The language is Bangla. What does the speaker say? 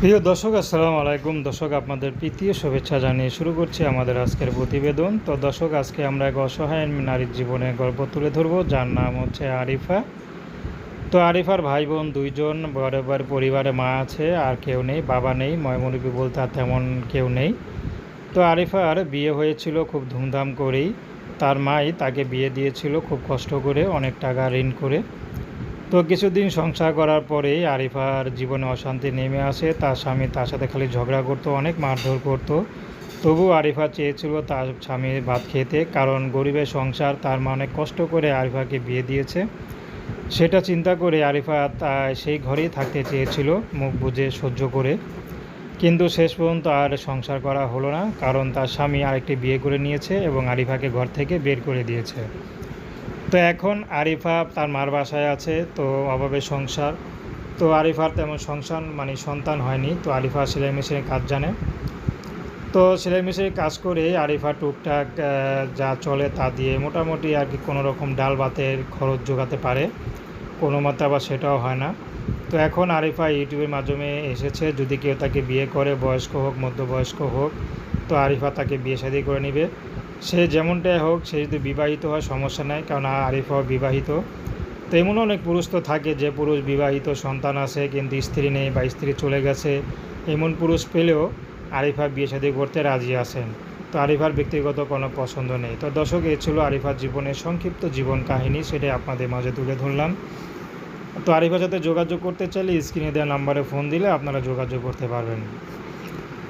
প্রিয় দর্শক, আসসালামু আলাইকুম। দর্শক, আপনাদের প্রীতীয় শুভেচ্ছা জানিয়ে শুরু করছি আমাদের আজকের প্রতিবেদন। তো দর্শক, আজকে আমরা এক অসহায় নারীর জীবনের গল্প তুলে ধরবো, যার নাম হচ্ছে আরিফা। তো আরিফার ভাই বোন দুইজন, বরাবর পরিবারে মা আছে, আর কেউ নেই, বাবা নেই ময়মনবী বলতে আর তেমন কেউ নেই। তো আরিফার বিয়ে হয়েছিল খুব ধুমধাম করেই। তার মাই তাকে বিয়ে দিয়েছিল খুব কষ্ট করে, অনেক টাকা ঋণ করে। তো কিছুদিন সংসার করার পরেই আরিফার জীবনে অশান্তি নেমে আসে। তার স্বামী তার সাথে খালি ঝগড়া করতো, অনেক মারধর করতো। তবু আরিফা চেয়েছিল তার স্বামীর ভাত খেতে, কারণ গরিবের সংসার তার মা অনেক কষ্ট করে আরিফাকে বিয়ে দিয়েছে। সেটা চিন্তা করে আরিফা তা সেই ঘরেই থাকতে চেয়েছিল, মুখ বুঝে সহ্য করে। কিন্তু শেষ পর্যন্ত আর সংসার করা হলো না, কারণ তার স্বামী আরেকটি বিয়ে করে নিয়েছে এবং আরিফাকে ঘর থেকে বের করে দিয়েছে। তো এখন আরিফা তার মার বাসায় আছে, তো অভাবে সংসার। তো আরিফার তেমন সংসার মানে সন্তান হয়নি, তো আরিফা সেলাই মেশিনের কাজ জানে। তো সেলাই মেশিনের কাজ করে আরিফা টুকটাক যা চলে তা দিয়ে মোটামুটি আর কি কোনো রকম ডাল ভাতের খরচ জোগাতে পারে। কোনো মতে আবার সেটাও হয় না। তো এখন আরিফা ইউটিউবের মাধ্যমে এসেছে, যদি কেউ তাকে বিয়ে করে, বয়স্ক হোক, মধ্যবয়স্ক হোক, তো আরিফা তাকে বিয়ে শাদী করে নেবে। সে যেমনটাই হোক, সে যদি বিবাহিত হয়, সমস্যা নেই, কারণ আরিফাও বিবাহিত। তো এমন অনেক পুরুষ তো থাকে, যে পুরুষ বিবাহিত, সন্তান আছে, কিন্তু স্ত্রী নেই বা স্ত্রী চলে গেছে, এমন পুরুষ পেলেও আরিফা বিয়ে শাদী করতে রাজি আছেন। তো আরিফার ব্যক্তিগত কোনো পছন্দ নেই। তো দর্শক, এ ছিল আরিফার জীবনের সংক্ষিপ্ত জীবন কাহিনী, সেটাই আপনাদের মাঝে তুলে ধরলাম। তো আরিফার সাথে যোগাযোগ করতে চাইলে স্ক্রিনে দেওয়া নাম্বারে ফোন দিলে আপনারা যোগাযোগ করতে পারবেন।